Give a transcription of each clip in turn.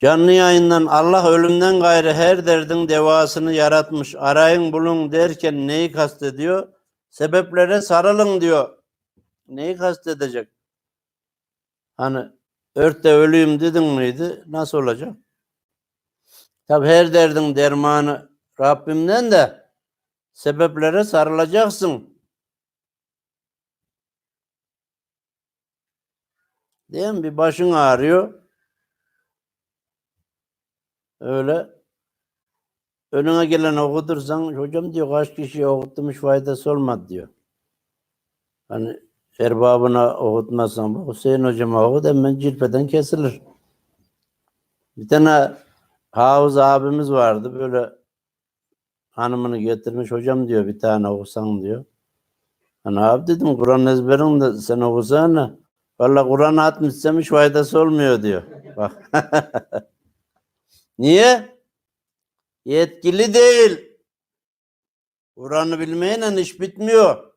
Canlı yayından Allah ölümden gayrı her derdin devasını yaratmış. Arayın bulun derken neyi kastediyor? Sebeplere sarılın diyor. Neyi kastedecek? Hani örtte ölüyüm dedin miydi? Nasıl olacak? Tabi her derdin dermanı Rabbimden de sebeplere sarılacaksın. Değil mi? Bir başın ağrıyor. Öyle önüne gelen okutursan hocam diyor kaç kişiye okutmuş faydası olmadı diyor. Hani erbabına okutmazsan Hüseyin hocama okut hemen cilpeden kesilir. Bir tane Havuz abimiz vardı böyle hanımını getirmiş hocam diyor bir tane okusan diyor. Hani abi dedim Kur'an ezberin de sen okusana. Valla Kur'an atmışsam hiç faydası olmuyor diyor. Bak. Niye? Yetkili değil. Kur'an'ı bilmeyle iş bitmiyor.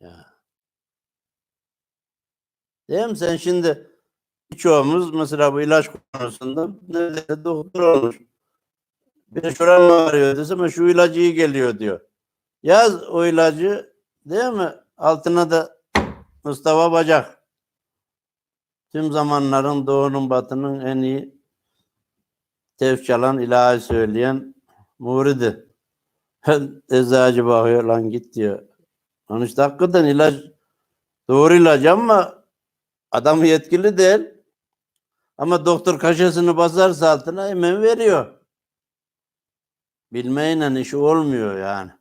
Ya. Değil mi? Sen şimdi birçoğumuz mesela bu ilaç konusunda nerede doktor olmuş. Bir şuran mı ağrıyor desem şu ilacı iyi geliyor diyor. Yaz o ilacı değil mi? Altına da Mustafa Bacak. Tüm zamanların doğunun batının en iyi tevk çalan ilahi söyleyen muridi. Eczacı bakıyor lan git diyor. Lan işte hakikaten ilaç doğru ilaç ama adam yetkili değil. Ama doktor kaşesini basarsa altına hemen veriyor. Bilmeyle işi olmuyor yani.